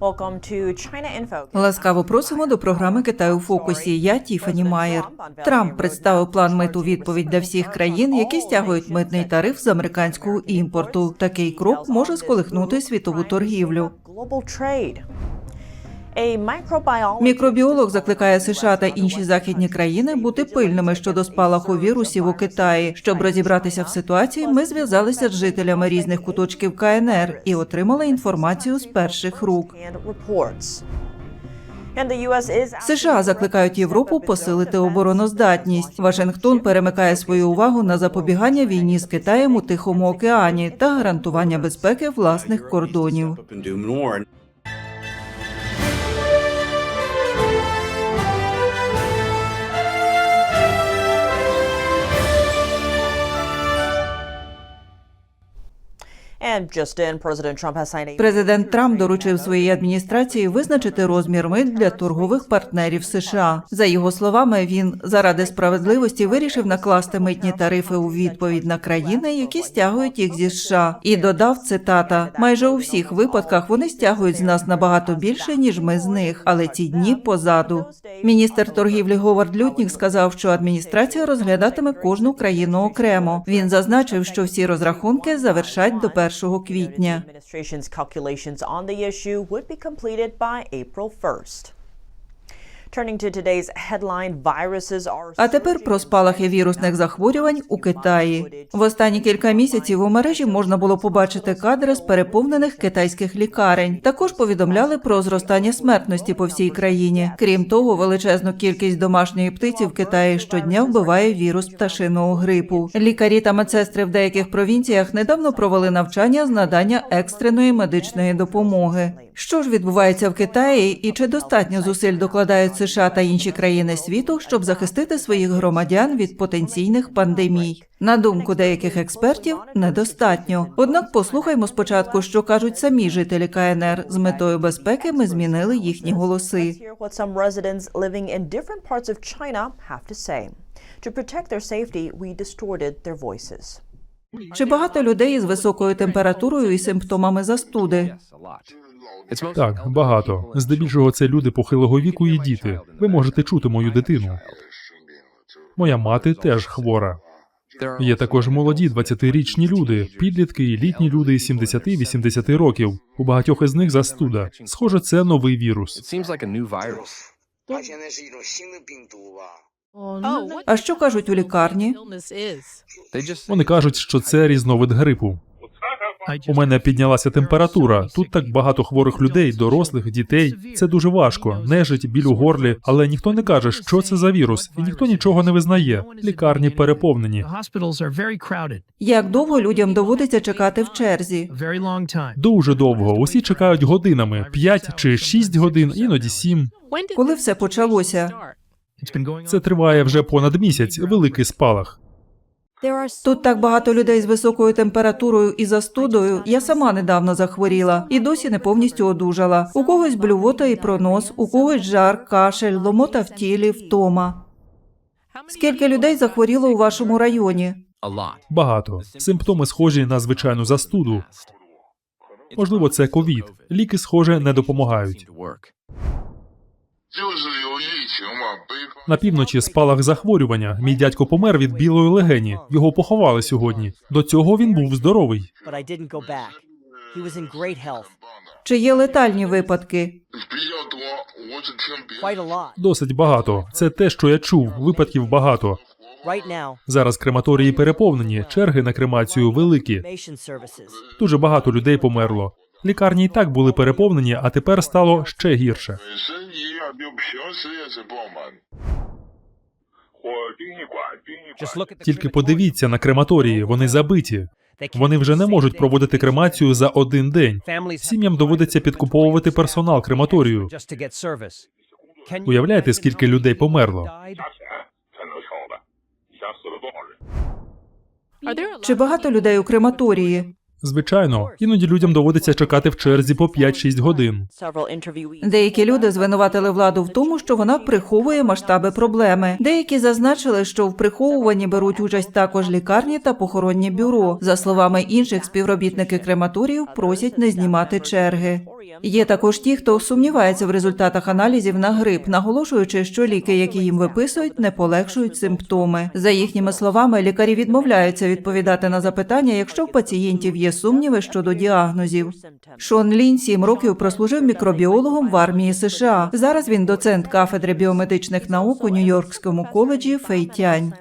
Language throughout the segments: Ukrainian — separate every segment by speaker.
Speaker 1: Welcome to China Info.
Speaker 2: Ласкаво просимо до програми Китаю у фокусі. Я Тіфані Майер. Трамп представив план миту відповідь для всіх країн, які стягують митний тариф з американського імпорту. Такий крок може сколихнути світову торгівлю. Мікробіолог закликає США та інші західні країни бути пильними щодо спалаху вірусів у Китаї. Щоб розібратися в ситуації, ми зв'язалися з жителями різних куточків КНР і отримали інформацію з перших рук. США закликають Європу посилити обороноздатність. Вашингтон перемикає свою увагу на запобігання війні з Китаєм у Тихому океані та гарантування безпеки власних кордонів. Президент Трамп доручив своїй адміністрації визначити розмір мит для торгових партнерів США. За його словами, він заради справедливості вирішив накласти митні тарифи у відповідь на країни, які стягують їх зі США, і додав цитата: майже у всіх випадках вони стягують з нас набагато більше ніж ми з них, але ці дні позаду. Міністр торгівлі Говард Лютнік сказав, що адміністрація розглядатиме кожну країну окремо. Він зазначив, що всі розрахунки завершать до 1 квітня. А тепер про спалахи вірусних захворювань у Китаї. В останні кілька місяців у мережі можна було побачити кадри з переповнених китайських лікарень. Також повідомляли про зростання смертності по всій країні. Крім того, величезну кількість домашньої птиці в Китаї щодня вбиває вірус пташиного грипу. Лікарі та медсестри в деяких провінціях недавно провели навчання з надання екстреної медичної допомоги. Що ж відбувається в Китаї, і чи достатньо зусиль докладають США та інші країни світу, щоб захистити своїх громадян від потенційних пандемій? На думку деяких експертів, недостатньо. Однак послухаймо спочатку, що кажуть самі жителі КНР. З метою безпеки ми змінили їхні голоси.
Speaker 1: to protect their safety, we distorted their voices.
Speaker 2: Чи багато людей із високою температурою і симптомами застуди?
Speaker 3: Так, багато. Здебільшого це люди похилого віку і діти. Ви можете чути мою дитину. Моя мати теж хвора. Є також молоді 20-річні люди, підлітки, і літні люди 70-80 років. У багатьох із них застуда. Схоже, це новий вірус.
Speaker 2: А що кажуть у лікарні?
Speaker 3: Вони кажуть, що це різновид грипу. У мене піднялася температура. Тут так багато хворих людей, дорослих, дітей. Це дуже важко. Нежить, біль у горлі, але ніхто не каже, що це за вірус, і ніхто нічого не визнає. Лікарні переповнені.
Speaker 2: Як довго людям доводиться чекати в черзі?
Speaker 3: Дуже довго. Усі чекають годинами: 5 чи 6 годин, іноді 7.
Speaker 2: Коли все почалося?
Speaker 3: Це триває вже понад місяць. Великий спалах.
Speaker 2: Тут так багато людей з високою температурою і застудою. Я сама недавно захворіла і досі не повністю одужала. У когось блювота і пронос, у когось жар, кашель, ломота в тілі, втома. Скільки людей захворіло у вашому районі?
Speaker 3: Багато. Симптоми схожі на звичайну застуду. Можливо, це ковід. Ліки, схоже, не допомагають. На півночі спалах захворювання. Мій дядько помер від білої легені. Його поховали сьогодні. До цього він був здоровий.
Speaker 2: Чи є летальні випадки?
Speaker 3: Досить багато. Це те, що я чув. Випадків багато. Зараз крематорії переповнені, черги на кремацію великі. Дуже багато людей померло. Лікарні і так були переповнені, а тепер стало ще гірше. Тільки подивіться на крематорії, вони забиті. Вони вже не можуть проводити кремацію за один день. Сім'ям доводиться підкуповувати персонал крематорію. Уявляєте, скільки людей померло?
Speaker 2: Чи багато людей у крематорії?
Speaker 3: Звичайно, іноді людям доводиться чекати в черзі по 5-6 годин.
Speaker 2: Деякі люди звинуватили владу в тому, що вона приховує масштаби проблеми. Деякі зазначили, що в приховуванні беруть участь також лікарні та похоронні бюро. За словами інших, співробітники крематоріїв просять не знімати черги. Є також ті, хто сумнівається в результатах аналізів на грип, наголошуючи, що ліки, які їм виписують, не полегшують симптоми. За їхніми словами, лікарі відмовляються відповідати на запитання, якщо в пацієнтів є сумніви щодо діагнозів. Шон Лін сім років прослужив мікробіологом в армії США. Зараз він доцент кафедри біомедичних наук у Нью-Йоркському коледжі Фейтянь.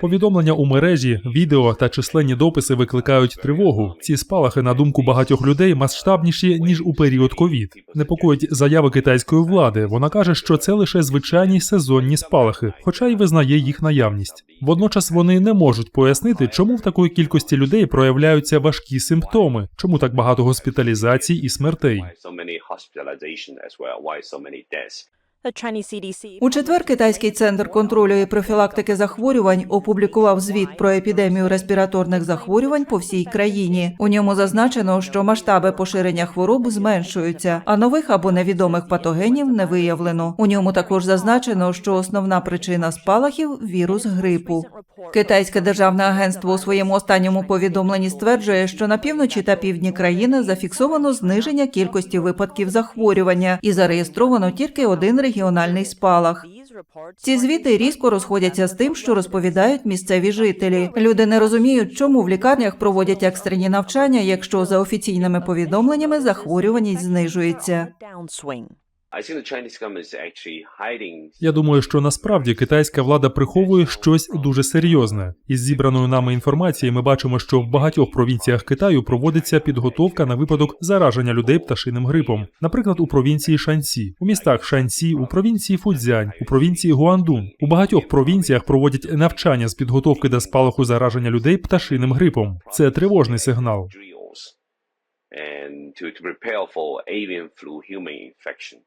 Speaker 3: Повідомлення у мережі, відео та численні дописи викликають тривогу. Ці спалахи, на думку багатьох людей, масштабніші ніж у період ковід. Непокоїть заяви китайської влади. Вона каже, що це лише звичайні сезонні спалахи, хоча й визнає їх наявність. Водночас вони не можуть пояснити, чому в такої кількості людей проявляються важкі симптоми, чому так багато госпіталізацій і смертей.
Speaker 2: У четвер китайський центр контролю і профілактики захворювань опублікував звіт про епідемію респіраторних захворювань по всій країні. У ньому зазначено, що масштаби поширення хвороб зменшуються, а нових або невідомих патогенів не виявлено. У ньому також зазначено, що основна причина спалахів вірус грипу. Китайське державне агентство у своєму останньому повідомленні стверджує, що на півночі та півдні країни зафіксовано зниження кількості випадків захворювання і зареєстровано тільки один регіональний спалах. Ці звіти різко розходяться з тим, що розповідають місцеві жителі. Люди не розуміють, чому в лікарнях проводять екстрені навчання, якщо за офіційними повідомленнями захворюваність знижується.
Speaker 3: Я думаю, що насправді китайська влада приховує щось дуже серйозне. Із зібраної нами інформації ми бачимо, що в багатьох провінціях Китаю проводиться підготовка на випадок зараження людей пташиним грипом. Наприклад, у провінції Шаньсі, у містах Шаньсі, у провінції Фудзянь, у провінції Гуандун. У багатьох провінціях проводять навчання з підготовки до спалаху зараження людей пташиним грипом. Це тривожний сигнал.
Speaker 4: and to, to prepare for avian flu human infection.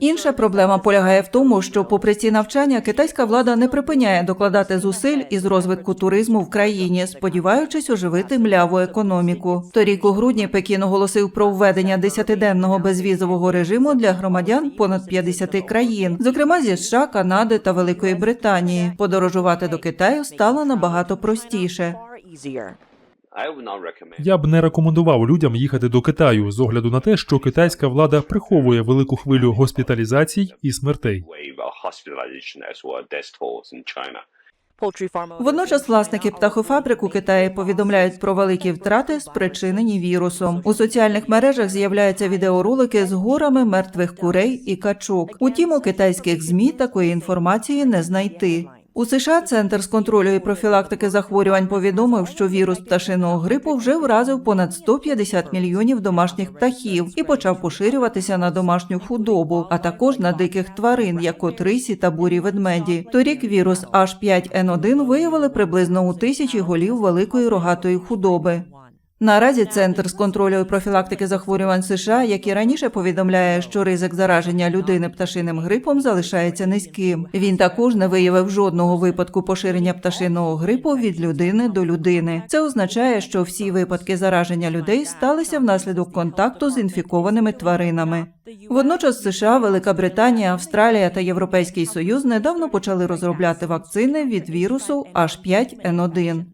Speaker 2: Інша проблема полягає в тому, що, попри ці навчання, китайська влада не припиняє докладати зусиль із розвитку туризму в країні, сподіваючись оживити мляву економіку. Торік у грудні Пекін оголосив про введення десятиденного безвізового режиму для громадян понад 50 країн, зокрема зі США, Канади та Великої Британії. Подорожувати до Китаю стало набагато простіше.
Speaker 3: Я б не рекомендував людям їхати до Китаю з огляду на те, що китайська влада приховує велику хвилю госпіталізацій і смертей.
Speaker 2: Водночас власники птахофабрик у Китаї повідомляють про великі втрати, спричинені вірусом. У соціальних мережах з'являються відеоролики з горами мертвих курей і качок. Утім, у китайських змі такої інформації не знайти. У США Центр з контролю і профілактики захворювань повідомив, що вірус пташиного грипу вже вразив понад 150 мільйонів домашніх птахів і почав поширюватися на домашню худобу, а також на диких тварин, як от рисі та бурі ведмеді. Торік вірус H5N1 виявили приблизно у тисячі голів великої рогатої худоби. Наразі Центр з контролю і профілактики захворювань США, як і раніше, повідомляє, що ризик зараження людини пташиним грипом залишається низьким. Він також не виявив жодного випадку поширення пташиного грипу від людини до людини. Це означає, що всі випадки зараження людей сталися внаслідок контакту з інфікованими тваринами. Водночас США, Велика Британія, Австралія та Європейський Союз недавно почали розробляти вакцини від вірусу H5N1.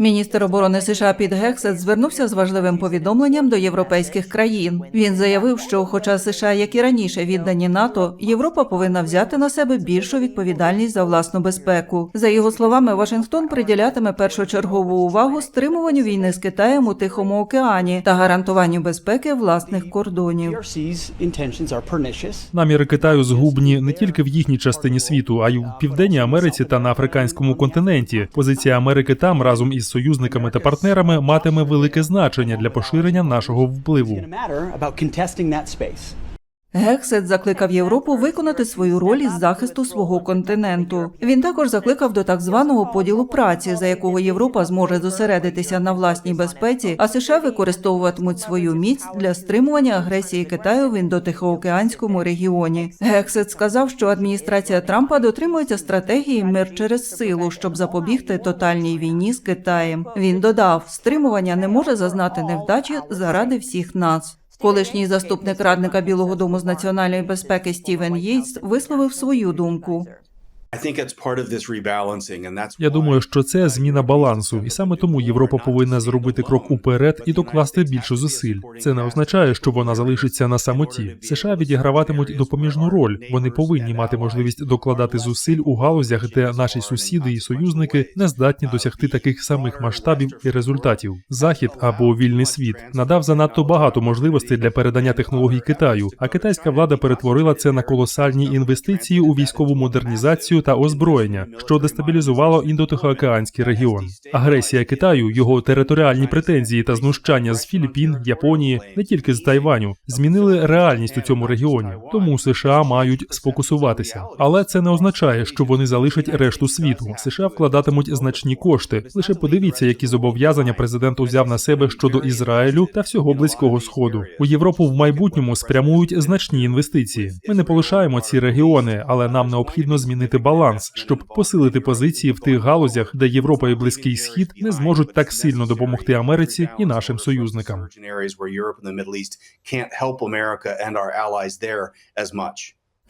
Speaker 2: Міністр оборони США Піт Гексет звернувся з важливим повідомленням до європейських країн. Він заявив, що, хоча США, як і раніше, віддані НАТО, Європа повинна взяти на себе більшу відповідальність за власну безпеку. За його словами, Вашингтон приділятиме першочергову увагу стримуванню війни з Китаєм у Тихому океані та гарантуванню безпеки власних кордонів.
Speaker 3: Наміри Китаю згубні не тільки в їхній частині світу, а й в Південній Америці та на африканському континенті. Позиція Америки там разом із союзниками та партнерами матиме велике значення для поширення нашого впливу.
Speaker 2: Гексет закликав Європу виконати свою роль із захисту свого континенту. Він також закликав до так званого поділу праці, за якого Європа зможе зосередитися на власній безпеці, а США використовуватимуть свою міць для стримування агресії Китаю в індотихоокеанському регіоні. Гексет сказав, що адміністрація Трампа дотримується стратегії мир через силу, щоб запобігти тотальній війні з Китаєм. Він додав, стримування не може зазнати невдачі заради всіх нас. Колишній заступник радника Білого Дому з національної безпеки Стівен Єйтс висловив свою думку.
Speaker 3: Я думаю, що це зміна балансу, і саме тому Європа повинна зробити крок уперед і докласти більше зусиль. Це не означає, що вона залишиться на самоті. США відіграватимуть допоміжну роль. Вони повинні мати можливість докладати зусиль у галузях, де наші сусіди і союзники не здатні досягти таких самих масштабів і результатів. Захід або вільний світ надав занадто багато можливостей для передання технологій Китаю, а китайська влада перетворила це на колосальні інвестиції у військову модернізацію та озброєння, що дестабілізувало індотихоокеанський регіон. Агресія Китаю, його територіальні претензії та знущання з Філіппін, Японії, не тільки з Тайваню, змінили реальність у цьому регіоні. Тому США мають сфокусуватися. Але це не означає, що вони залишать решту світу. США вкладатимуть значні кошти. Лише подивіться, які зобов'язання президент узяв на себе щодо Ізраїлю та всього близького сходу. У Європу в майбутньому спрямують значні інвестиції. Ми не полишаємо ці регіони, але нам необхідно змінити баланс, щоб посилити позиції в тих галузях, де Європа і Близький Схід не зможуть так сильно допомогти Америці і нашим союзникам.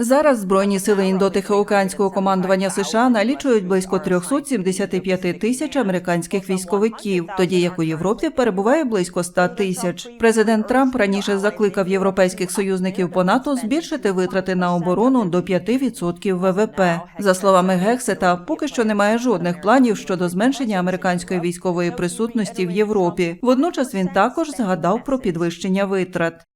Speaker 2: Зараз збройні сили індотихоокеанського командування США налічують близько 375 тисяч американських військовиків, тоді як у Європі перебуває близько 100 тисяч. Президент Трамп раніше закликав європейських союзників по НАТО збільшити витрати на оборону до 5% ВВП. За словами Гексета, поки що немає жодних планів щодо зменшення американської військової присутності в Європі. Водночас він також згадав про підвищення витрат.